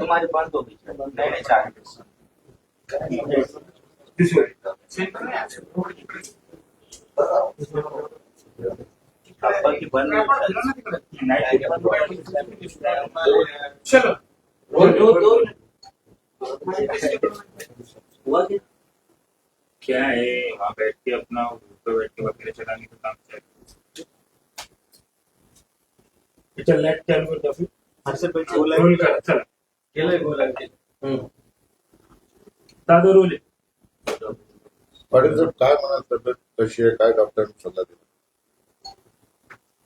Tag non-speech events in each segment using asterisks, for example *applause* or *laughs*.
तुम्हारे नहीं नहीं चार प्रॉपर की बंद नहीं. चलो. दो दो दो हुआ क्या क्या है? वहाँ बैठ के अपना ऊपर बैठ के वगैरह चलाने का काम चल चल लाइट चालू कर दो फिर हर्षद भाई रोल कर चला. केलंय बोला दादा रोल आहे. पाटील साहेब काय म्हणा तब्येत? कशी आहे? काय डॉक्टरांनी सल्ला दिला?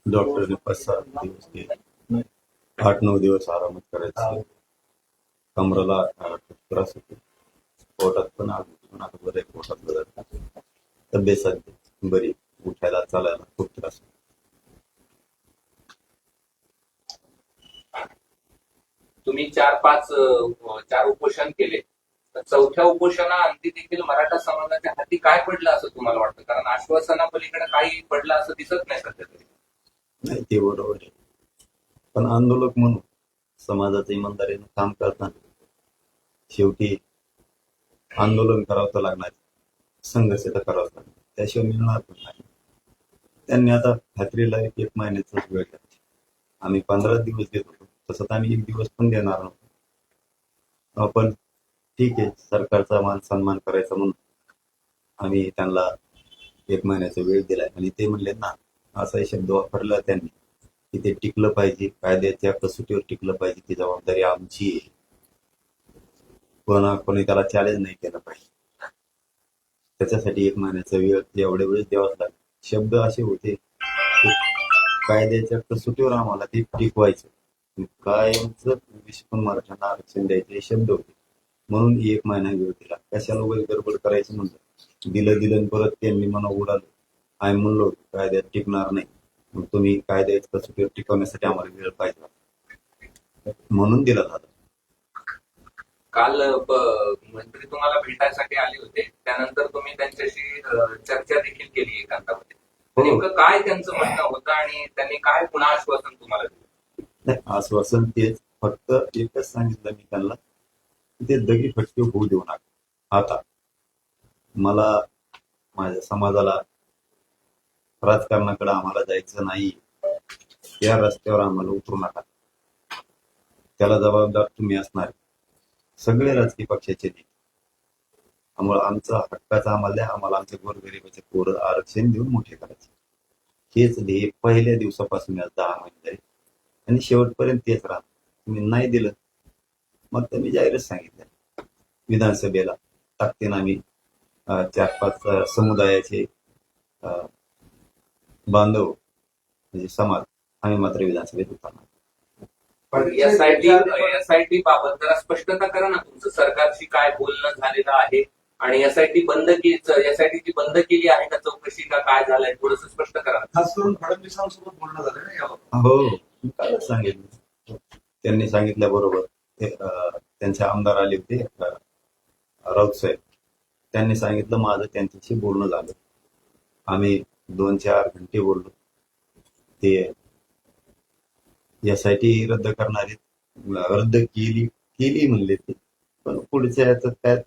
डॉक्टरने पाच सात दिवस दिले आठ नऊ दिवस आरामच करायचा. कमराला अं, त्रास होतो. पोटात पण आग पण आता बरं आहे, पोटात बरं आहे. तब्येत सध्या बरी उठायला चालायला खूप त्रास होतो. तुम्ही चार पाच चार उपोषण केले तर चौथ्या उपोषणाअंती देखील मराठा समाजाच्या हाती काय पडलं असं तुम्हाला वाटतं? कारण आश्वासनापलीकडे काही पडलं असं दिसत नाही सध्या तरी नाही ते बरोबर आहे. पण आंदोलक म्हणून समाजाचं इमानदारीनं काम करताना शेवटी आंदोलन करावं तर लागणार संघर्ष तर करावं लागणार. त्याशिवाय मिळणार पण नाही. त्यांनी आता खात्रीला एक एक महिन्याचा वेळ आम्ही पंधरा दिवस देत होतो. तसं तर आम्ही एक दिवस पण देणार नव्हतो. आपण ठीक आहे सरकारचा मान सन्मान करायचा म्हणून आम्ही त्यांना एक महिन्याचा वेळ दिलाय. आणि ते म्हणले ना असाही शब्द वापरला त्यांनी की ते टिकलं पाहिजे कायद्याच्या कसोटीवर टिकलं पाहिजे ती जबाबदारी आमची आहे. कोणा कोणी त्याला चॅलेंज नाही केलं पाहिजे. त्याच्यासाठी एक महिन्याचा वेळ एवढ्या वेळेस द्यावाच लागेल. शब्द असे होते कायद्याच्या कसोटीवर आम्हाला ते टिकवायचं. कायमच विशेष मराठ्यांना आरक्षण द्यायचे हे शब्द होते. म्हणून एक महिना वेळ दिला. कशाला वगैरे गडबड करायचं म्हणलं दिलं दिलं परत त्यांनी मला उडालं. आम्ही म्हणलो कायद्यात टिकणार नाही. मग तुम्ही कायद्यात कसोटीवर टिकवण्यासाठी आम्हाला वेळ पाहिजे म्हणून दिला दादा काल मंत्री तुम्हाला भेटायसाठी आले होते. त्यानंतर तुम्ही त्यांच्याशी चर्चा देखील केली एकांतामध्ये. तर नेमकं काय त्यांचं म्हणणं होतं आणि त्यांनी काय पुन्हा आश्वासन तुम्हाला दिलं? नाही आश्वासन तेच फक्त एकच सांगितलं मी त्यांना ते दगी फटके होऊ देऊ नका. आता मला माझ्या समाजाला राजकारणाकडे आम्हाला जायचं नाही. या रस्त्यावर आम्हाला उतरू नका. त्याला जबाबदार तुम्ही असणार. सगळे राजकीय पक्षाचे नेते. त्यामुळे आमचा हक्काचा आम्हाला आम्हाला आमच्या गोरगरिबाचे पोरं आरक्षण देऊन मोठे करायचे. हेच ध्येय पहिल्या दिवसापासून आज दहा महिने झाले. आणि शेवटपर्यंत तेच राहणार तुम्ही नाही दिलं मग मी जाहीरच सांगितलं. विधानसभेला टाकते आम्ही चार पाच समुदायाचे बांधव म्हणजे समाज आम्ही मात्र विधानसभेत उतरणार पण एसआयटी एसआयटी बाबत जरा स्पष्टता करा ना तुमचं. सरकारशी काय बोलणं झालेलं आहे? आणि एसआयटी बंद की एसआयटीची बंद केली आहे का? चौकशी का काय झालंय? थोडस स्पष्ट करा. खास करून फडणवीसांसोबत बोलणं झालं ना यावर हो. मी कालच सांगितलं. त्यांनी सांगितल्याबरोबर ते, त्यांचे आमदार आले होते राऊत साहेब. त्यांनी सांगितलं माझं त्यांच्याशी बोलणं झालं. आम्ही दोन चार घंटे बोललो. ते यासाठी रद्द करणारे रद्द केली केली म्हणले ते. पण पुढच्या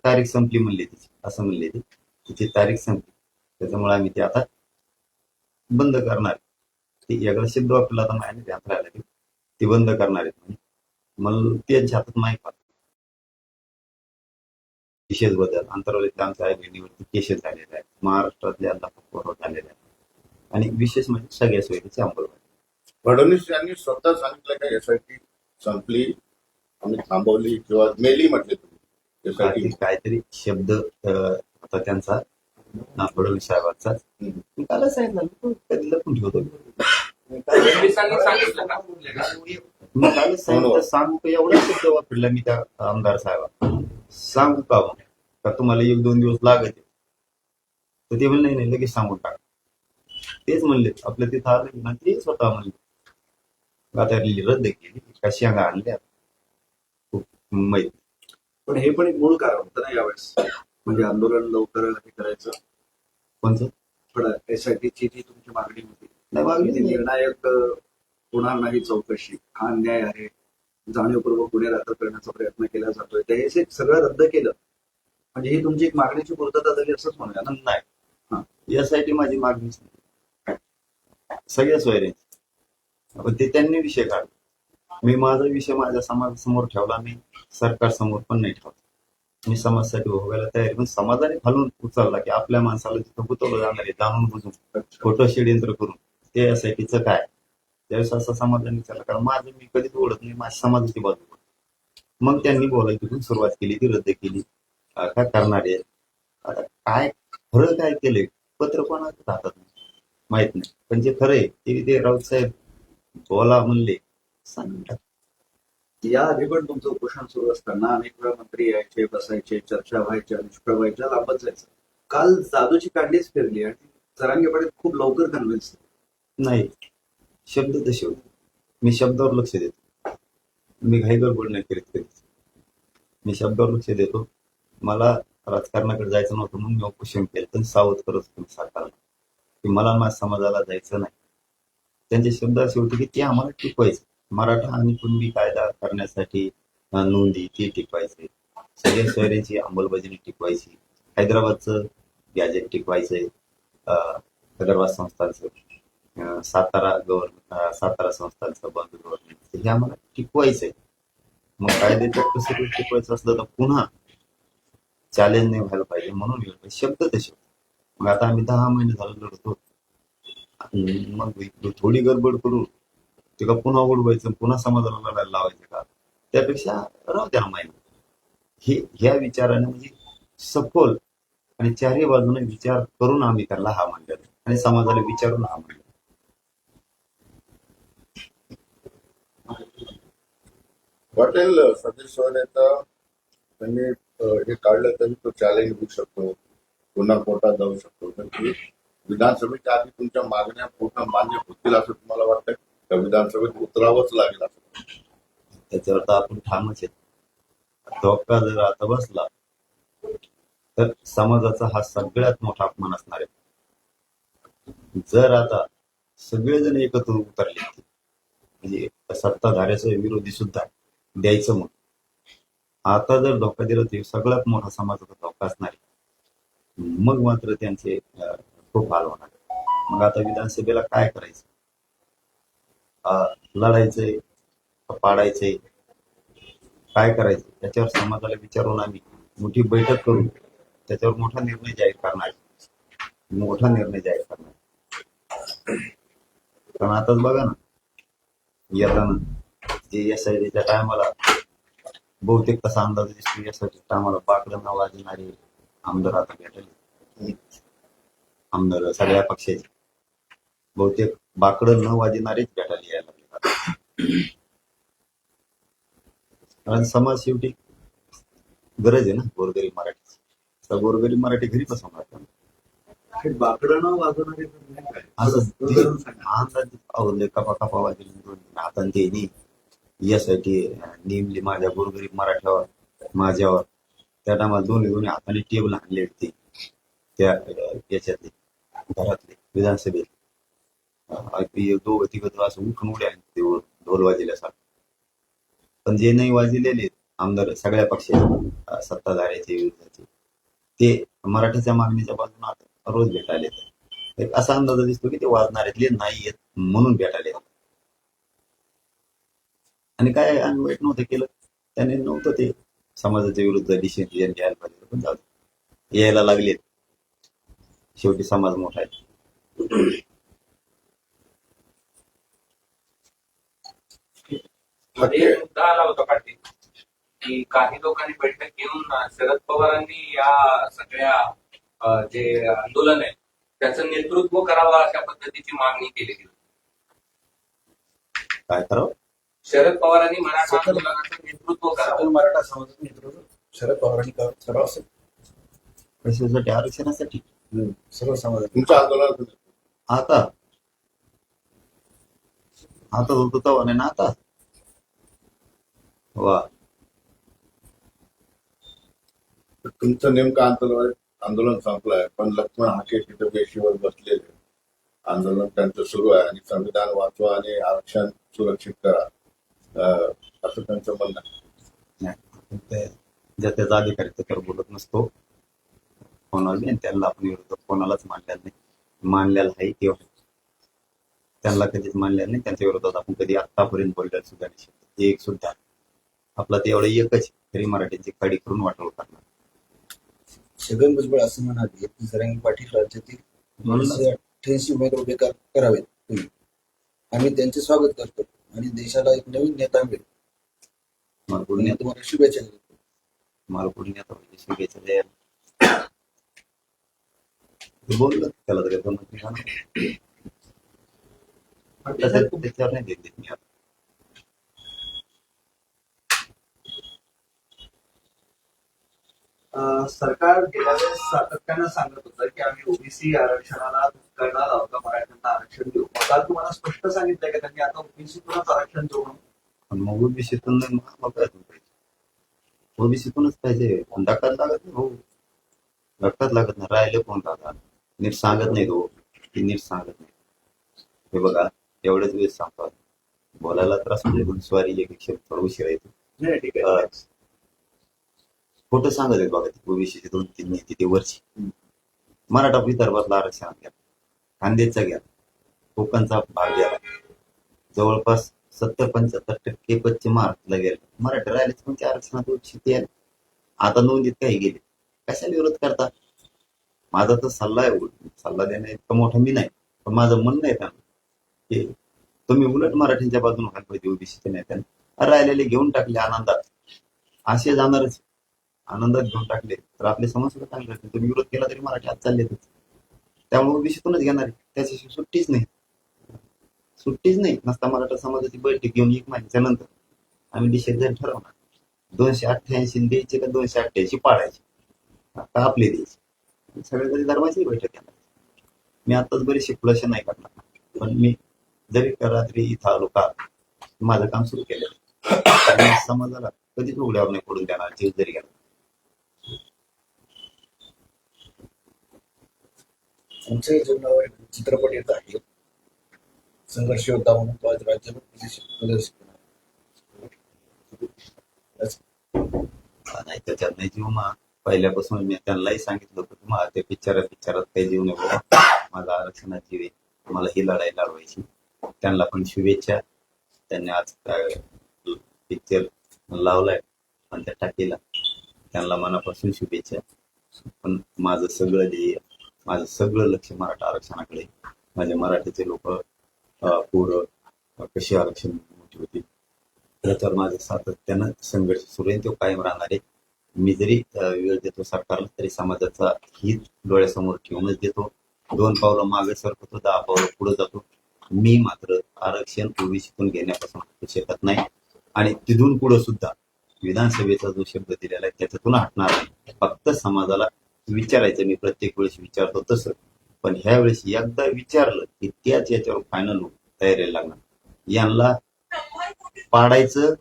तारीख संपली म्हणले तिची. असं म्हणले ते. तिची तारीख संपली. त्याच्यामुळे आम्ही ते आता बंद करणार. ते वेगळा शब्द वापरला आता माहिती ध्यानात राहिला की ते बंद करणार आहेत म्हणजे मला त्यांच्या हातात माहीत होतं केसेस बद्दल आंतरराष्ट्रीय आमच्या आई बहिणीवरती केसेस झालेले आहेत. महाराष्ट्रातल्या पोरं झालेले आहेत. आणि विशेष म्हणजे सगळ्या सोयीची अंमलबजावणी. फडणवीस यांनी स्वतः सांगितलं का एसआयटी संपली? आम्ही थांबवली किंवा मेली म्हटले तुम्ही. काहीतरी शब्द आता त्यांचा ना फडणवीस साहेबांचाच मी कालच सांगितलं मी कधी लपून ठेवतो? मी कालच सांगितलं सांगू का? एवढा शब्द वापरला मी त्या आमदार साहेबा सांगू का मग? का तुम्हाला एक दोन दिवस लागत? तर ते म्हणले नाही नाही लगेच सांगून टाक. तेच म्हणले आपलं तिथं आलं की ना ते स्वतः म्हणले आता रद्द केली का शेंगा आणल्या? खूप माहिती. पण हे पण एक मूळ कारण होतं ना यावेळेस. म्हणजे आंदोलन लवकर हे करायचं. कोणचं पण एसआयटीची जी तुमची मागणी होती. नाही मागणी नाही. निर्णायक होणार नाही चौकशी. हा अन्याय आहे. जाणीवपूर्वक गुन्हे दाखल करण्याचा प्रयत्न केला जातोय. ते हे सगळं रद्द केलं. म्हणजे ही तुमची एक मागणीची पूर्तता झाली असंच म्हणूया हा. नाही. यासाठी माझी मागणीच नाही. सगळ्या सोयरे. पण ते त्यांनी विषय काढला. मी माझा विषय माझ्या समाजासमोर ठेवला. मी सरकार समोर पण नाही ठेवला. मी समाजासाठी भोगायला तयार. पण समाजाने खालून उचलला की आपल्या माणसाला जिथं गुतवलं जाणार आहे जाणून बुजून खोटं षडयंत्र करून ते एसआयटीचं काय? त्यावेळेस असं समाजाने विचारलं कारण माझं मी कधीच ओळख नाही माझ्या समाजाची बाजू. मग त्यांनी बोलायची सुरुवात केली ती रद्द केली. काय करणार आहे? आता काय खरं काय केलंय? पत्र कोणाचं हातात नाही? माहीत नाही. पण जे खरं आहे ते राऊत साहेब बोला म्हणले. सांगून टाक. या आधी पण तुमचं उपोषण सुरू असताना अनेक वेळा मंत्री यायचे बसायचे चर्चा व्हायच्या निष्फळ व्हायच्या लांबच जायचं. काल जादूची कांडीच फिरली आणि जरांगे पाटील खूप लवकर कन्व्हिन्स नाही शब्द तसे होते. मी शब्दावर लक्ष देतो. मी घाई गडबड नाही करीत करीत. मी शब्दावर लक्ष देतो. मला राजकारणाकडे जायचं नव्हतं म्हणून मी उपोषण केलं. पण सावध करत होतो सरकारला की मला माझ्या समाजाला जायचं नाही. त्यांचे शब्द असे होते की ते आम्हाला टिकवायचं मराठा आणि कुणबी कायदा करण्यासाठी नोंदी ती टिकवायचे सगळ्या शहरांची अंमलबजावणी टिकवायची हैदराबादचं गॅजेट टिकवायचंय हैदराबाद संस्थांचं सातारा गव्हर्नमेंट सातारा संस्थांचं बंद गव्हर्नमेंट हे आम्हाला टिकवायचंय. मग कायद्याच्या कसं टिकवायचं असलं तर पुन्हा चॅलेंज नाही व्हायला पाहिजे म्हणून हे होतं. शब्द तसे मग आता आम्ही दहा महिने झालं लढतो. मग थोडी गडबड करू. तिला पुन्हा उडवायचं पुन्हा समाजाला लढायला लावायचं का? त्यापेक्षा राहू द्या माहिती हे ह्या विचाराने म्हणजे सखोल आणि चारही बाजूने विचार करून आम्ही त्याला हा मांडला. आणि समाजाला विचारून हा मांडला. वाटेल सतीश सोनेचा त्यांनी हे काढलं तरी तो चॅलेंज होऊ शकतो. पुन्हा कोर्टात जाऊ शकतो. विधानसभेच्या आधी तुमच्या मागण्या पूर्ण मान्य होतील असं तुम्हाला वाटतं का विधानसभेत उतरावंच लागेल. त्याच्यावर तर आपण ठामच येत धोका जर आता बसला तर समाजाचा हा सगळ्यात मोठा अपमान असणार आहे. जर आता सगळेजण एकत्र उतरले म्हणजे सत्ताधाऱ्याचा विरोधी सुद्धा द्यायचं मग आता जर धोका दिला तर सगळ्यात मोठा समाजाचा धोका असणार आहे. मग मात्र त्यांचे खूप हाल होणार मग आता विधानसभेला काय करायचं? लढायचंय पाडायचंय काय करायचं त्याच्यावर समाजाला विचारून आम्ही मोठी बैठक करून त्याच्यावर मोठा निर्णय जाहीर करणार. मोठा निर्णय जाहीर करणार. कारण आताच बघा ना येताना जे एस आय डीच्या टायमाला बहुतेक तसा अंदाज दिसतो. एस आय डी टायमाला पाकडं न वाजणारे आमदार आता भेटले. आमदार सगळ्या पक्षाचे. बहुतेक बाकडं न वाजणारेच भेटायला यायला लागले. आता. कारण समाज शेवटी गरज आहे ना गोरगरीब मराठी तर गोरगरीब मराठी घरी बसवणार हे बाकडं न वाजवणारे कपा कपा वाजले हातान ते नी यासाठी नेमली माझ्या गोरगरीब मराठ्यावर माझ्यावर. त्या टायमाला दोन्ही दोन्ही हाताने टेबल आणले होते. त्या याच्यातले घरातले विधानसभेत अं, ते दोघं तिघं असं उठून उड्या ते वर ढोल वाजल्यासारखं पण जे नाही वाजलेले आमदार सगळ्या पक्षाचे सत्ताधाऱ्याचे विरोधाचे ते मराठीच्या मागणीच्या बाजून आता रोज भेटायला येतात. एक असा अंदाज दिसतो की ते वाजणाऱ्यातले नाही येत म्हणून भेटायला येतात. आणि काय आम्ही वाईट नव्हतं केलं त्याने नव्हतं ते समाजाच्या विरुद्ध डिसिजन घ्यायला पाहिजे पण जाऊ यायला लागलेत. शेवटी समाज मोठा आहे. मध्ये एक मुद्दा आला होता पाटील की काही लोकांनी बैठक घेऊन शरद पवारांनी या सगळ्या जे आंदोलन आहे त्याचं नेतृत्व करावं अशा पद्धतीची मागणी केलेली होती काय करावं? शरद पवारांनी मराठा आंदोलनाचं नेतृत्व करावं. मराठा समाजाचं नेतृत्व शरद पवारांनी कर- करावं असं कशासाठी आरक्षणासाठी. सर्व समाजात तुमच्या आंदोलनात. आता. आता होतो तेव्हा नाही ना आता. वा. तुमचं नेमकं आंदोलन आंदोलन संपलंय पण लक्ष्मण हाके तिथे पेशीवर बसलेले. आंदोलन त्यांचं सुरू आहे आणि संविधान वाचवा आणि आरक्षण सुरक्षित करा. असं त्यांचं म्हणणं नाही ते ज्या त्याचा अधिकारी त्याच्यावर तर बोलत नसतो. कोणाला नाही त्यांना आपण विरोध कोणालाच मानलेला नाही. मानलेला आहे किंवा हो. त्यांना कधीच मानलेलं नाही. त्यांच्या विरोधात आपण कधी आतापर्यंत बोललेलं सुद्धा नाही. एक सुद्धा. आपला ते एवढं एकच आहे. तरी मराठीची खडी करून वाटवलं करणार. छगन भुजबळ असं म्हणाले की जरांगी पाटील राज्यातील दोनशे अठ्ठ्याऐंशी उमेदवार उभे कर- करावेत तुम्ही. आम्ही त्यांचे स्वागत करतो आणि देशाला एक नवीन नेता मिळेल. मला आणि पुण्यात तुम्हाला शुभेच्छा देतो. मला पुण्यात म्हणजे शुभेच्छा द्यायला. बोललं त्याला तर नाही *laughs* त्याच्यावर नाही देत मी. आता. सरकार गेल्या वेळेस सातत्यानं सांगत होतं की आम्ही ओबीसी आरक्षणाला करणार आहोत का मराठ्यांना आरक्षण देऊ. मग काल तुम्हाला स्पष्ट सांगितलंय का त्यांनी आता ओबीसीतूनच आरक्षण देऊ म्हणून? मग ओबीसीतून ओबीसीतूनच पाहिजे? धक्काच लागत नाही हो धक्काच लागत नाही. राहिले कोण दादा नीट सांगत नाही तो. ती नीट सांगत नाही. हे बघा एवढेच वेळेस सांगतात बोलायला त्रास म्हणजे घुडस्वारी एक एक थोडं उशिरा येतो नाही, ठीक आहे. खोटं सांगत आहेत बघा ते ओबीसीचे दोन तीन नेते ते वरची मराठा विदर्भातला आरक्षणात घ्या. खानदेशचा घ्या. कोकणचा भाग घ्या. जवळपास सत्तर पंच्याहत्तर टक्के पश्चिम महाराष्ट्राला गेले मराठी राहिलेच पण त्या आरक्षणात शेती आहे आता नोंदीत काही गेले. कशाला विरोध करता? माझा तर सल्ला आहे सल्ला देणं इतका मोठा मी नाही. पण माझं म्हणणं आहे त्यांना की तुम्ही उलट मराठींच्या बाजूने व्हायला पाहिजे ओबीसीच्या नेत्यांना राहिलेले घेऊन टाकले आनंदात. असे जाणारच आनंदात घेऊन टाकले. तर आपले समाज सुद्धा चांगले राहतील. तुम्ही विरोध केला तरी मराठी आज चाललेतच त्यामुळे ओबीसीतूनच घेणार आहे. त्याच्याशिवाय सुट्टीच नाही. सुट्टीच नाही. नसता मराठा समाजाची बैठक घेऊन एक महिन्याच्या नंतर. आम्ही डिसिजन ठरवणार. दोनशे अठ्ठ्याऐंशी द्यायचे का दोनशे अठ्ठ्याऐंशी पाळायचे आता आपले द्यायचे. सगळ्या तरी धर्माची बैठक घेणार मी आताच बरीचशी खुलाशा नाही करणार. पण मी जरी का रात्री इथं आलो का माझं काम सुरू केलं. *coughs* समाजाला कधीच उघड्यावर नाही पडून देणार. जीव जरी घेणार आमच्या जीवनावर एक चित्रपट येत आहे. संघर्ष योद्धा म्हणून तो आज राज्यभर प्रदर्शित प्रदर्शित नाही त्याच्यात नाही जीव मा. पहिल्यापासून मी त्यांनाही सांगितलं होतं की मला ते पिक्चर पिक्चरात काही जीव नको. मला माझा आरक्षणात जीव मला ही लढाई लढवायची. त्यांना पण शुभेच्छा. त्यांनी आज पिक्चर लावलाय. पण त्या टाकीला. त्यांना मनापासून शुभेच्छा. पण माझं सगळं ध्येय माझं सगळं लक्ष मराठा आरक्षणाकडे माझ्या माझे मराठीचे लोक पोरं कशी आरक्षण मोठी होती. त्याच्यावर माझं सातत्यानं संघर्ष सुरू आहे. तो कायम राहणार आहे. मी जरी वेळ देतो सरकारला तरी समाजाचा हित डोळ्यासमोर ठेवूनच देतो. दोन पावलं मागे सरकतो दहा पावलं पुढे जातो. मी मात्र आरक्षण ओबीसीतून घेण्यापासून शकत नाही. आणि तिथून पुढे सुद्धा विधानसभेचा जो शब्द दिलेला आहे त्याच्यातून हटणार नाही. फक्त समाजाला विचारायचं मी प्रत्येक वेळेस विचारतो तसं. पण ह्या वेळेस एकदा विचारलं की त्याच याच्यावर फायनल तयारीला लागणार. यांना पाडायचं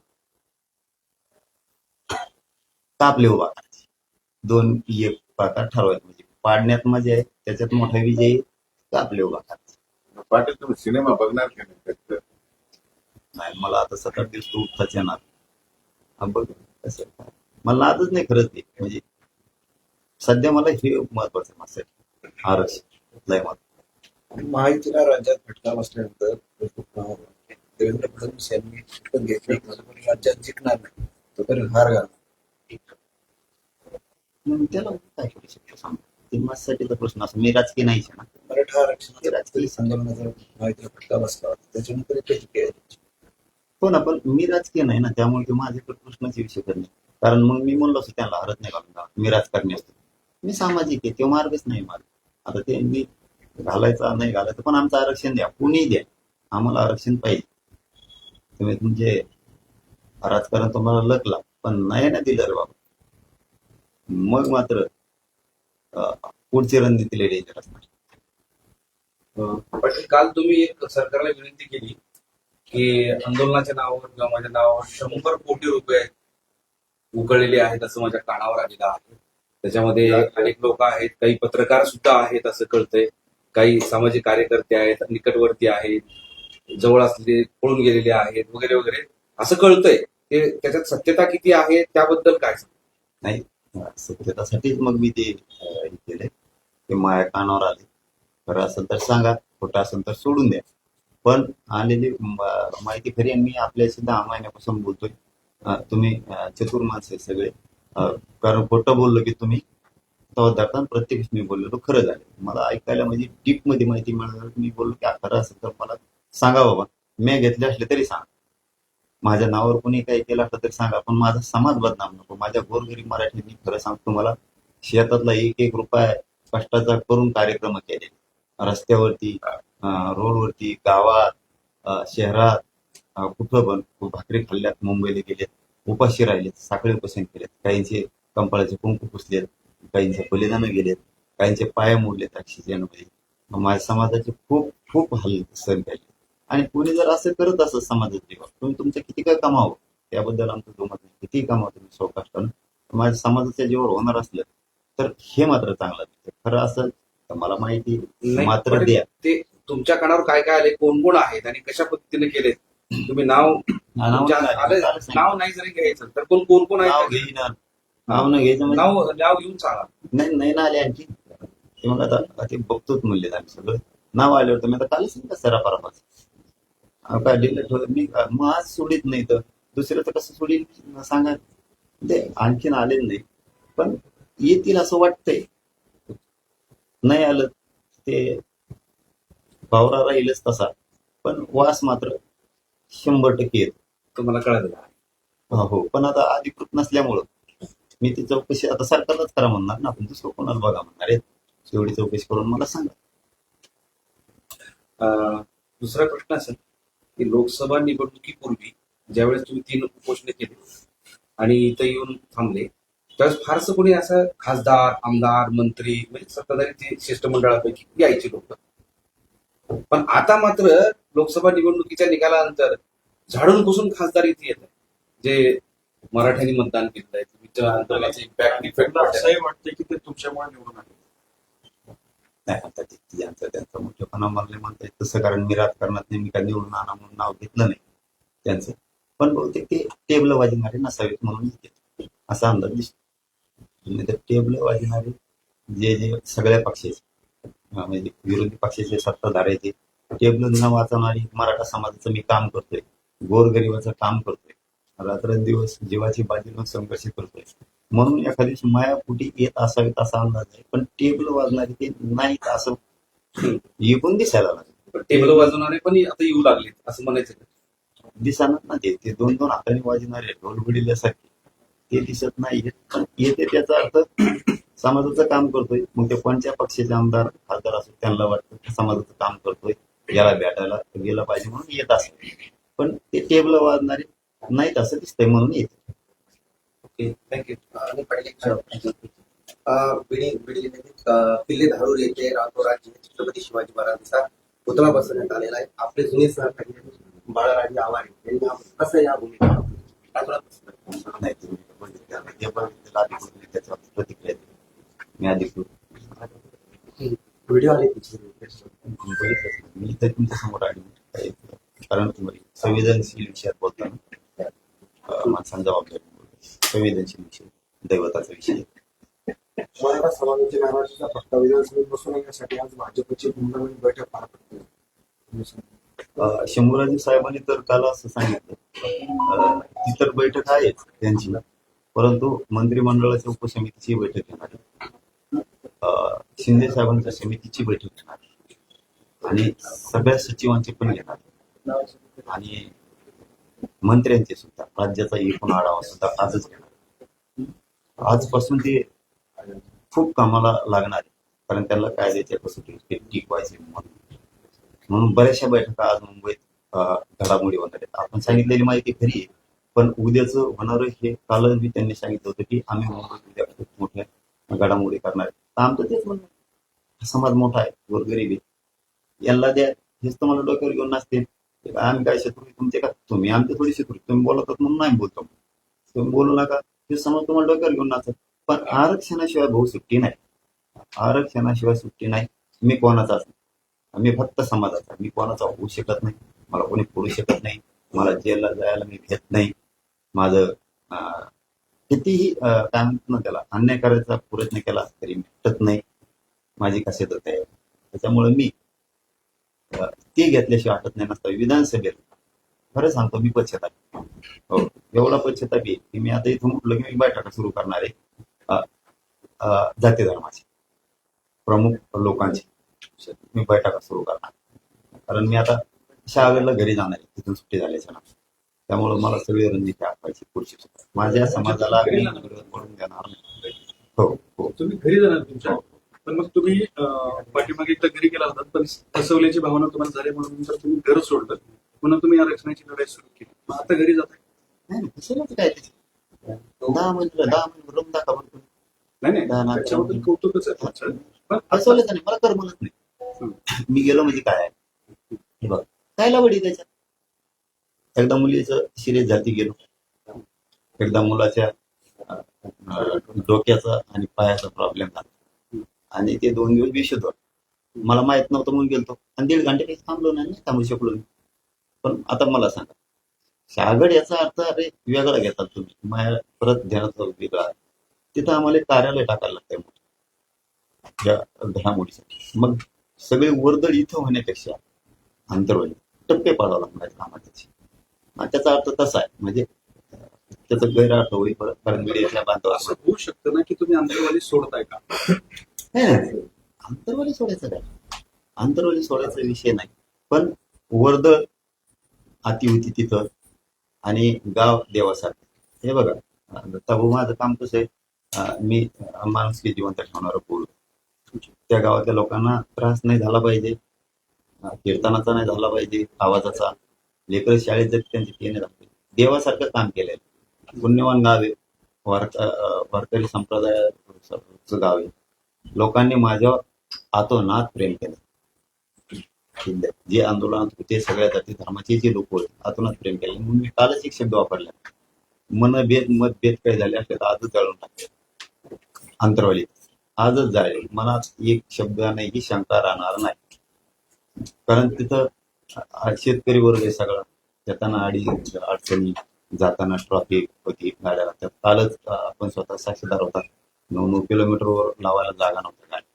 कापले उभा करायचे. दोन एक प्रकार ठरवायचे. म्हणजे पाडण्यात मजा आहे त्याच्यात मोठा विजय कापले उभा करायचे. पाटील तुम्ही सिनेमा बघणार की नाही? नाही मला आता सात आठ दिवस तो उठताच येणार बघ कसं. मला आजच नाही खरंच ते म्हणजे सध्या मला हे महत्वाचं माझ्यासाठी आरक्षण लय महत्त्व महायुतीला राज्यात फटका बसल्यानंतर देवेंद्र फडणवीस यांनी शपथ घेतली राज्यात जिंकणार नाही. तोपर्यंत हार घालणार. त्याला काय करू शकतो सांग. ते माझ्यासाठीचा प्रश्न असं मी राजकीय नाहीच आहे ना. मराठा आरक्षणाच्या राजकीय महायुतीला फटका बसला होता त्याच्यानंतर हो पण मी राजकीय नाही ना त्यामुळे ते माझ्याकडे प्रश्नच येऊ शकत नाही. कारण मग मी म्हणलो असतो त्यांना हरत नाही घालून. मी राजकारणी असतो. मी सामाजिक आहे तो मार्गच नाही मार्ग आता ते मी घालायचा नाही घालायचं पण आमचं आरक्षण द्या कुणी द्या. आम्हाला आरक्षण पाहिजे. तुम्ही तुमचे राजकारण तुम्हाला लकला पण नाही ना दिलं रे बाबा. मग मात्र पुढची रणनीती लय असणार. पाटील काल तुम्ही एक सरकारला विनंती केली की आंदोलनाच्या नावावर किंवा माझ्या नावावर शंभर कोटी रुपये उकळलेले आहेत असं माझ्या कानावर आलेलं आहे. त्याच्यामध्ये अनेक लोक आहेत काही पत्रकार सुद्धा आहेत असं कळतंय. काही सामाजिक कार्यकर्ते आहेत निकटवर्ती आहेत जवळ असलेले पळून गेलेले आहेत वगैरे वगैरे. असं कळतंय ते त्याच्यात सत्यता किती आहे त्याबद्दल काय सांगाल? सत्यतासाठीच मग मी ते केले ते माया कानावर आले खरं असेल तर सांगा खोटं असेल तर सोडून द्या. पण आलेली माहिती खरी मी आपल्याशी दहा महिन्यापासून बोलतोय. तुम्ही अं, चतुर माणसं आहे सगळे. कारण खोटं बोललो की तुम्ही तेव्हा धरता प्रत्येक मी बोललो तो खरं झालं. मला ऐकायला म्हणजे डीपमध्ये माहिती मिळाली मी बोललो की खरं असेल तर मला सांगा बाबा. मी घेतले असले तरी सांगा. माझ्या नावावर कोणी काही केलं असलं तरी सांगा पण माझा समाज बदनाम नको. माझ्या गोरगरीब मी खरं सांगतो मला शेतातला एक एक रुपया कष्टाचा करून कार्यक्रम केले. रस्त्यावरती रोडवरती गावात शहरात कुठं पण भाकरी खाल्ल्यात मुंबईला गेलेत. उपाशी राहिलेत साखळी उपोषण केलेत. काहींचे कंपाळाचे कुंकू पुसलेत काहींचे बलिदानं गेलेत काहींचे पाय मोडलेत मग माझ्या समाजाचे खूप खूप हाल सहन केले आणि कोणी जर असं करत असत समाजात तुम्ही तुमचं किती काय कमावं त्याबद्दल आमचं नाही. किती कमावं तुम्ही स्वकष्टानं माझ्या समाजाच्या जीवावर होणार असलं तर हे मात्र चांगलं खरं तर मला माहिती मात्र द्या. ते तुमच्या कानावर काय काय आले कोण कोण आहेत आणि कशा पद्धतीने केलेत? तुम्ही नाव नाव नाही. जरी घ्यायचं तर कोण कोण कोण नाव घेईना नाव न घ्यायचं म्हणजे नाव नाव घेऊन सांगा नाही नाही ना आले आणखी. ते मग आता ते बघतोच म्हणले आम्ही सगळं. नाव आल्यावर तर मी आता कालच सांगा सरा परवाच काय डिलेट होत मी मग आज सोडित नाही तर. दुसऱ्याचं कसं सोडील सांगा. ते आणखीन आले नाही. पण येतील असं वाटतंय. नाही आलं ते भावरा राहीलच तसा. पण वास मात्र शंभर टक्के येतो. तुम्हाला कळलं हा, पण आता अधिकृत नसल्यामुळं मी ती चौकशी आता सरकारलाच करा म्हणणार ना. आपण दुसरं कोणाला बघा म्हणणार आहे? एवढी चौकशी करून मला सांगा. दुसरा प्रश्न असेल की लोकसभा निवडणुकीपूर्वी ज्यावेळेस तुम्ही तीन उपोषणे केली आणि इथं येऊन थांबले त्यावेळेस फारसं कोणी असं खासदार आमदार मंत्री म्हणजे सत्ताधारी ते शिष्टमंडळापैकी यायचे लोक. पण आता मात्र लोकसभा निवडणुकीच्या निकालानंतर झाडून पुसून खासदार इथे येत आहे जे मराठ्यांनी मतदान केलेलं आहे तुमच्या आंदोलनाचे इम्पॅक्ट इफेक्ट असंही वाटतं की ते तुमच्यामुळे निवडून आले. नाही आता ते ज्यांचं त्यांचं मोठेपणा मला म्हणता येत तसं कारण मी राजकारणात नेहमी काय निवडून आणा म्हणून नाव घेतलं नाही त्यांचं. पण बहुतेक ते टेबल वाजणारे नसावेत म्हणून असा अंदाज दिसतो. नाही तर टेबल वाजणारे जे जे सगळ्या पक्षाचे म्हणजे विरोधी पक्षाचे सत्ताधाऱ्याचे टेबल न वाचवणारी मराठा समाजाचं मी काम करतोय. गोरगरिबाचं काम करतोय. रात्रंदिवस जीवाची बाजी संघर्ष करतोय. म्हणून दिवशी मायापुटी येत असावेत असा अंदाज आहे. पण टेबल वाजणारे ते नाहीत असं येऊन दिसायला लागलं. टेबल वाजवणारे पण आता येऊ लागले असं म्हणायचं? दिसणार ना ते ते दोन दोन हाताने वाजणारे ढोल बुडिल्यासारखे. ते दिसत नाही पण येते त्याचा अर्थ समाजाचं काम करतोय. मग ते कोणत्या पक्षाचे आमदार खासदार असो त्यांना वाटतं समाजाचं काम करतोय. याला भेटायला गेलं पाहिजे म्हणून येत असत पण ते टेबल वाजणारे नाहीत असं दिसतंय म्हणून येते. ओके थँक्यू आणि बीडी बीडी किल्ले धारूर येथे छत्रपती शिवाजी महाराजांचा पुतळा बसवण्यात आलेला आहे. आपले जुने सहकारी बाळाराजे आवारे यांनी कसं या भूमिका राठोडात बसवलं? नाही तुम्ही बघितलं नाही. जे बघितलं अधिकृत त्याच्यावर प्रतिक्रिया दिली. मी अधिकृत व्हिडिओ आले तिचे बघितलं मी तर तुमच्यासमोर कारण संवेदनशील विषयात बोलताना माणसांना जबाबदारी. संवेदनशील विषय दैवताचा विषय मराठा समाजाचे महाराष्ट्राचा फटका विधानसभेत बसवून येण्यासाठी आज भाजपची बैठक पार पडते अं, शंभूराजे साहेबांनी तर काल असं सांगितलं ती तर बैठक आहेच त्यांची परंतु मंत्रिमंडळाच्या उपसमितीची बैठक घेणार आहे. शिंदे साहेबांच्या समितीची बैठक घेणार आहे. आणि सगळ्या सचिवांची पण घेणार आणि मंत्र्यांचे सुद्धा राज्याचा एकूण आढावा सुद्धा आजच घेणार. आजपासून ते खूप कामाला लागणार आहे कारण त्यांना कायद्याच्या कसोटी टिकवायचे म्हणून. म्हणून बऱ्याचशा बैठका आज मुंबईत घडामोडी होणार आहेत. आपण सांगितलेली माहिती खरी आहे पण उद्याच होणार हे कालच मी त्यांनी सांगितलं होतं की आम्ही मुंबईत उद्या खूप मोठ्या घडामोडी करणार आहे तर आमचं तेच म्हणणं हा समाज मोठा आहे गोरगरीबी यांना द्या हेच तुम्हाला डोक्यावर घेऊन नसते आम्ही काय शत्रू तुमचे का? तुम्ही आमचे थोडी शत्रू तुम्ही बोलतात म्हणून नाही बोलतो. तुम्ही बोलू नका. हे समज तुम्हाला डोक्यावर घेऊन नाचत. पण आरक्षणाशिवाय भाऊ सुट्टी नाही. आरक्षणाशिवाय सुट्टी नाही. मी कोणाचाच नाही मी फक्त समाजाचा मी कोणाचा होऊ शकत नाही. मला कोणी करू शकत नाही. मला जेलला जायला मी घेत नाही. माझं कितीही काय म्हणतात ना त्याला अन्याय करायचा प्रयत्न केला तरी भेटत नाही. माझी खासियत आहे त्याच्यामुळे मी ते घेतल्याशिवाय वाटत नाही नसतं. विधानसभेत खरं सांगतो मी पश्चाताप हो एवढा पश्चाताप आहे की मी आता इथून उठलो की मी बैठका सुरू करणार आहे. जाती धर्माची प्रमुख लोकांची मी बैठका सुरू करणार. कारण मी आता शहागडला घरी जाणार आहे. तिथून सुट्टी झाल्याच्यानंतर. त्यामुळे मला सगळी रणनीती आखवायची पुढची माझ्या समाजाला पडून देणार हो हो. तुम्ही घरी जाणार तुमच्या? पण मग तुम्ही पाठीमागे एकदा घरी गेला होता पण फसवल्याची भावना तुम्हाला झाली म्हणून नंतर तुम्ही घर सोडलं. पुन्हा तुम्ही आरक्षणाची लढाई सुरू केली. मग आता घरी नाही काय त्याच्यात? दहा रूम दाखवा. नाही. त्याच्याबद्दल कौतुकच आहे तुमचं. पण नाही मला कर म्हणत नाही मी गेलो म्हणजे काय आहे? हे बघ काय लावडी त्याच्यात? एकदा मुलीचं शिरेत जाती गेलो. एकदा मुलाच्या डोक्याचा आणि पायाचा प्रॉब्लेम झाला. आणि ते दोन दिवस बेशुद्ध होते. मला माहीत नव्हतं म्हणून गेलतो. आणि दीड घंटे काही थांबलो नाही नाही थांबू शकलो मी. पण आता मला सांगा. शहागड याचा अर्थ अरे वेगळा घेतात तुम्ही. माझ्या परत ध्यानात वेगळा तिथं आम्हाला कार्यालय टाकायला लागतंय या घडामोडीसाठी. मग सगळे वर्दळ इथं होण्यापेक्षा अंतरवली. टप्पे पाडावं लागणार आहेत कामात त्याचा अर्थ तसा आहे. म्हणजे त्याचा गैरअर्थ होईल परत कारण मीडियाच्या बांधवावर. असं होऊ शकतं ना की तुम्ही अंतरवाली सोडताय का? नाही, नाही, नाही. अंतरवाली सोडायचं काय? अंतरवाली सोडायचा विषय नाही. पण वर्द अति होती तिथं आणि गाव देवासारखं. हे बघा दत्ताभाऊ माझं काम कसं आहे? मी माणुसकी जिवंत ठेवणारं बोलू त्या गावातल्या लोकांना त्रास नाही झाला पाहिजे. कीर्तनाचा नाही झाला पाहिजे. आवाजाचा. लेकर शाळेत जर त्यांची फी नाही झाली देवासारखं काम केलंय पुण्यवान गाव आहे वारक वारकरी संप्रदायाचं गाव. आहे लोकांनी माझ्यावर आतोनात प्रेम केलं. जे आंदोलनात होते सगळ्या जाती धर्माचे जे लोक होते आतोनात प्रेम केले. म्हणून मी कालच एक शब्द वापरला. मनभेद मतभेद काही झाले असले तर आजच जाळून टाकले. अंतरवाली. आजच जाळेल. मनात एक शब्द नाही ही शंका राहणार नाही. कारण तिथं शेतकरी वर्ग आहे सगळा. त्यांना अडी अडचणी. जाताना ट्रॉफिक होती गाड्या लागतात कालच आपण स्वतः साक्षीदार होता. नऊ नऊ किलोमीटरवर लावायला जागा नव्हत्या गाडी.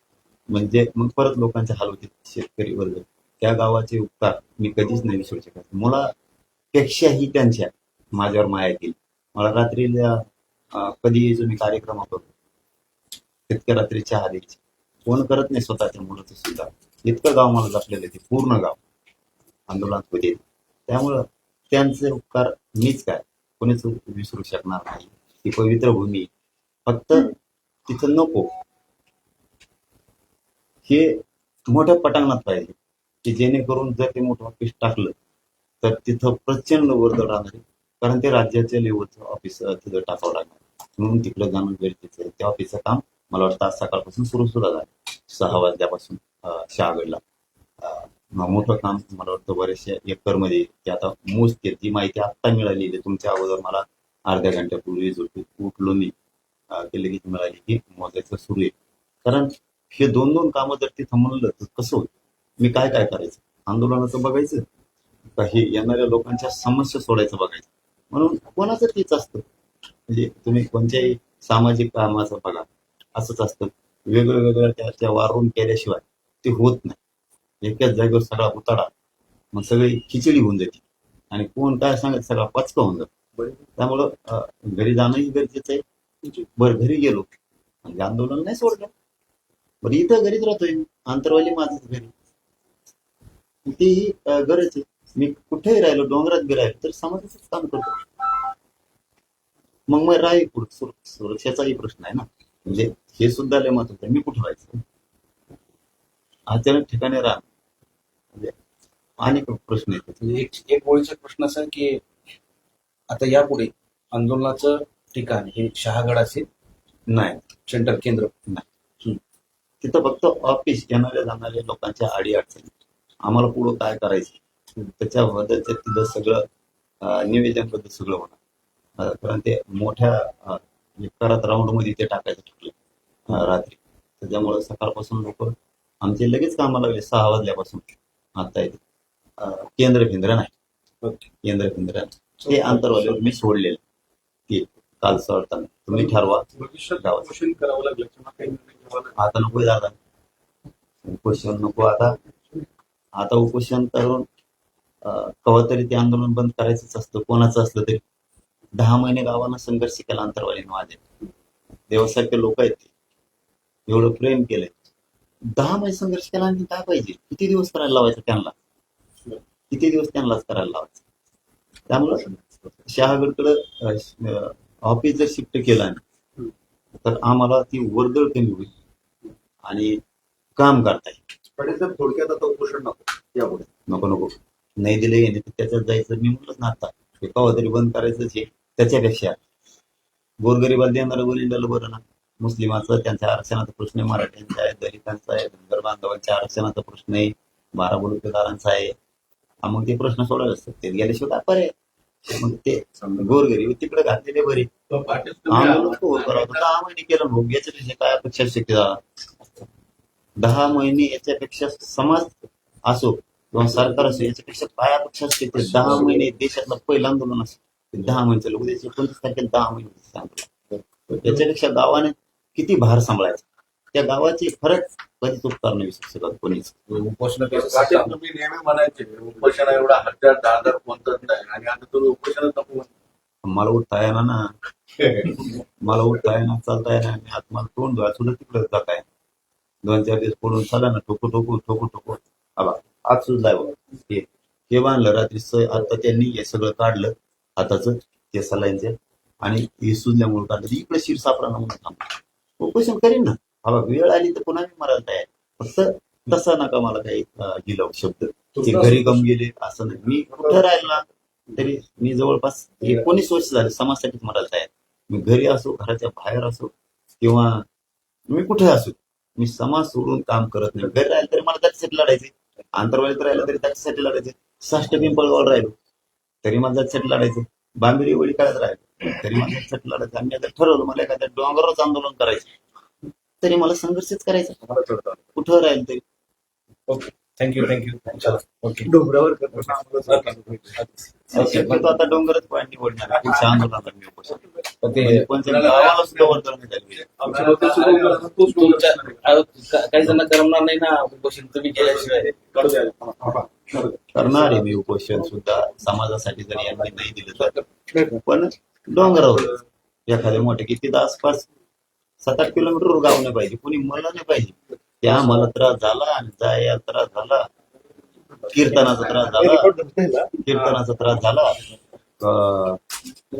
म्हणजे मग परत लोकांचे हाल होते शेतकरी वर्ग. त्या गावाचे उपकार मी कधीच नाही विसरू शकत. मुलापेक्षाही त्यांच्या माझ्यावर माया केली मला रात्रीला कधी जो मी कार्यक्रम करतो तितक्या रात्री चहा द्यायची. कोण करत नाही स्वतःच्या मुलाचं सुद्धा. इतकं गाव मला जपलेलं आहे ते पूर्ण गाव. आंदोलनात होते. त्यामुळं त्यांचे उपकार मीच काय. कोणीच विसरू शकणार नाही. ती पवित्र भूमी. फक्त तिथं नको. हे मोठ्या पटांगणात पाहिजे की जेणेकरून जर ते मोठं ऑफिस टाकलं तर तिथं प्रचंड वर्दळ राहणार. कारण ते राज्याच्या लेवलचं ऑफिस तिथं टाकावं लागणार. म्हणून तिकडे जाणं गरजेचं आहे. त्या ऑफिसचं काम मला वाटतं आज सकाळपासून सुरू सुद्धा झालं. सहा वाजल्यापासून अं, शहागडला मोठं काम मला वाटतं बऱ्याचशा एकरमध्ये ते आता मोजते जी माहिती आत्ता मिळालेली तुमच्या अगोदर मला अर्ध्या घंट्यापूर्वी उठ- उठलो मी केले की मिळाली की मोजायचं सुरू आहे. कारण हे दोन दोन कामं जर ते थांबवलं तर कसं होईल? मी काय काय करायचं? आंदोलनाचं बघायचं? का हे येणाऱ्या लोकांच्या समस्या सोडायचं बघायचं? म्हणून कोणाचं तेच असतं? म्हणजे तुम्ही कोणत्याही सामाजिक कामाचं बघा. असंच असतं. वेगळं वेगळं त्या त्या वारून केल्याशिवाय ते होत नाही. एकाच जागेवर सगळा उताडा मग सगळी खिचडी होऊन जाते आणि कोण काय सांगत सगळा पचका होऊन जातो. त्यामुळं घरी जाणंही गरजेचं आहे. बरं घरी गेलो. म्हणजे आंदोलन नाही सोडलं. बरं इथं घरीच राहतोय. आंतरवाली माझंच घरी. ती अं, गरज आहे. मी कुठेही राहिलो डोंगरात बी राहिलो तर समाजाचंच काम करतो. मग मग राही सुरक्षेचाही प्रश्न आहे ना. म्हणजे हे सुद्धा लय महत्वाचं मी कुठं राहायचं? अचानक ठिकाणी राहा अनेक प्रश्न येतात म्हणजे एक एक ओळीचा प्रश्न असा की आता यापुढे आंदोलनाचं ठिकाण हे शहागड असेल नाही. सेंटर केंद्र तिथं फक्त ऑफिस येणाऱ्या जाणाऱ्या लोकांच्या अडी अडचणी. आम्हाला पुढं काय करायचं? त्याच्याबद्दलचं तिथं सगळं निवेदनबद्दल सगळं होणार. कारण ते मोठ्या अं, एक करत राऊंडमध्ये ते टाकायचं ठरलं रात्री. त्याच्यामुळे सकाळपासून लोक आमचे लगेच कामाला सहा वाजल्यापासून. आता अं, केंद्र केंद्र नाही. केंद्र ते आंतरवालीवर मी सोडलेलं. ते काल सोडताना. तुम्ही ठरवा. करावं लागलं आता नको दादा. उपोषण नको आता. आता उपोषण करून कवा तरी ते आंदोलन बंद करायचंच असतं. कोणाचं असलं तरी. दहा महिने गावांना संघर्ष केला अंतरवाली माझे देवासारखे लोक आहेत ते. एवढं प्रेम केलंय. दहा महिने संघर्ष केला आणि काय पाहिजे? किती दिवस करायला लावायचं त्यांना? किती दिवस त्यांनाच करायला लावायचं? त्यामुळं शहागडकडं ऑफिस जर शिफ्ट केलं तर आम्हाला ती वर्दळ कमी होईल आणि काम करता येईल. थोडक्यात आता उपोषण नको यापुढे. नको नको. नाही दिले गेले तर त्याच्यात जायचं मी म्हणलंच ना आता हे कवा तरी बंद करायचंच आहे त्याच्यापेक्षा. गोरगरिबाला देणारं गोलिंडाला बरं ना. मुस्लिमाचं त्यांच्या आरक्षणाचा प्रश्न आहे मराठ्यांचा आहे दलितांचा आहे धनगर बांधवांच्या आरक्षणाचा प्रश्न आहे बारा बलुतेदारांचा आहे. हा, मग ते प्रश्न सोडवले असतात. ते गेल्याशिवाय काय पर्याय? मग ते गोरगरीब तिकडे घातलेले बरे. दहा महिने केलं भाऊ याच्यापेक्षा काय अपेक्षा शक्य दहा? महिने याच्यापेक्षा समाज असो किंवा सरकार असो याच्यापेक्षा काय अपेक्षा असते? ते दहा महिने देशातलं पहिलं आंदोलन असो. ते दहा महिने चालू. उद्याचे एकोणतीस तारखेला दहा महिने. त्याच्यापेक्षा गावाने किती भार सांभाळायचा? त्या गावाची खरंच कधीच उपकार नाही विसरू शकत कोणीच. पाटील तुम्ही नेहमी म्हणायचे उपोषण एवढा हजार दहा हजार कोणतंच नाही. आणि आता तुम्ही उपोषणच नको म्हणता. मला उठता येणार ना. *laughs* मला उठता येणार चालता येणार आणि आता मला तोंड धुवा सुद्धा तिकडे जात आहे दोन चार दिवस पडून चाला ना ठोकू ठोकू ठोकू ठोकू. आबा आज सुद्धा आहे बघा. हे हे बांधलं रात्री स आता त्यांनी हे सगळं काढलं हाताचं ते सलाईंचे. आणि हे सुजल्यामुळे काढलं. इकडे शिर सापडा म्हणून थांबलं. उपोषण करीन ना. बाबा वेळ आली तर पुन्हा मी मरायला तयार. फक्त तसा नका मला काही दिलं शब्द. ते घरी गम गेले असं नाही. मी कुठं राहिला तरी मी जवळपास एकोणीस वर्ष झाले समाजासाठीच मरायला तयार. मी घरी असो घराच्या बाहेर असो किंवा मी कुठे असो मी समाज सोडून काम करत नाही. घरी राहिलं तरी मला त्याच्यासाठी लढायचे आंतरवालीत राहिलं तरी त्याच्यासाठी लढायचे साष्ट पिंपळगाव राहिलो तरी मला त्याच्यासाठी लढायचं बांबिरी वळी काढत राहिलो तरी मला त्याच्यासाठी लढायचं मी आता ठरवलं मला एखाद्या डोंगरावरच आंदोलन करायचं तरी मला संघर्षच करायचा. कुठं राहील तरी थँक्यू थँक्यू ओके. डोंगरावर आता डोंगरच पॉईंट निवडणार आंदोलनाला मी काही जण करणार नाही ना उपोषण. तुम्ही केल्याशिवाय. करणार आहे मी उपोषण सुद्धा. समाजासाठी जर यांनी नाही दिलं तर. पण डोंगरावर एखाद्या मोठ्या किती आसपास सात आठ किलोमीटर गाव नाही पाहिजे. कोणी मला नाही पाहिजे. त्या आम्हाला त्रास झाला आणि जाया त्रास झाला. कीर्तनाचा त्रास झाला. कीर्तनाचा त्रास झाला.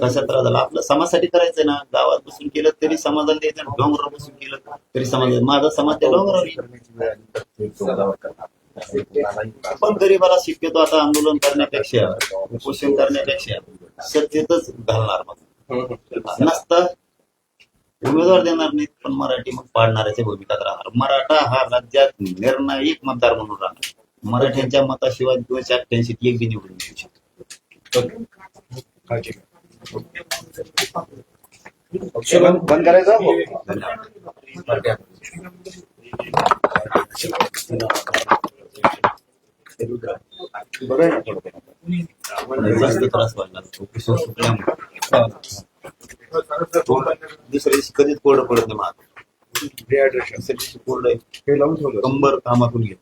कशा त्रास झाला? आपलं समाजासाठी करायचंय ना. गावात बसून केलं तरी समाजाला द्यायचं डोंगरावर बसून केलं तरी समाज माझा समाज त्या डोंगरावर. पण गरीबाला शक्यतो आता आंदोलन करण्यापेक्षा उपोषण करण्यापेक्षा सत्तेतच घालणार मग. नसता उमेदवार देणार नाहीत पण मराठी मग पाडणाऱ्याच्या भूमिकात राहणार मराठा हा राज्यात निर्णायक मतदार म्हणून राहणार. मराठ्यांच्या मताशिवाय दोनशे अठ्ठ्याऐंशी एक बी निवडून येऊ शकतो बंद करायचं धन्यवाद बरं आहे ना. थोडं आणि जास्त त्रास व्हायला दुसऱ्या दिवशी कधीच कोरडं पडत नाही माझं दुसऱ्या दिवशी कोरडं आहे. हे लावून ठेवलं. कंबर कामातून घेत